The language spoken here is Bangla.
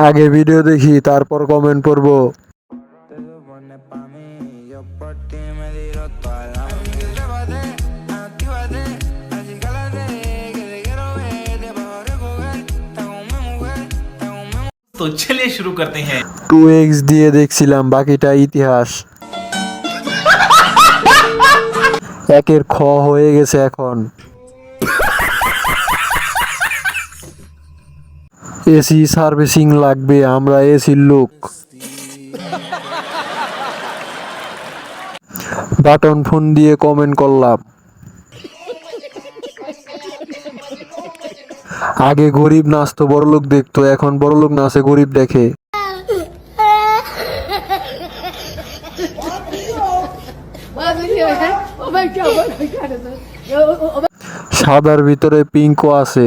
आगे वीडियो देखी তারপর কমেন্ট করব তো মানে পামি যপটি মেডিরতালাম তোমম আমি শুরু করতে ہیں 2x দিয়ে देखছিলাম বাকিটা ইতিহাস একির খো হয়ে গেছে এখন এসি সার্ভিসিং লাগবে আমরা এসির লোক বাটন ফোন দিয়ে কমেন্ট করলাম আগে গরিব নাচতো বড়লোক দেখতো এখন বড়লোক নাচে গরিব দেখে সাদার ভিতরে পিঙ্কও আছে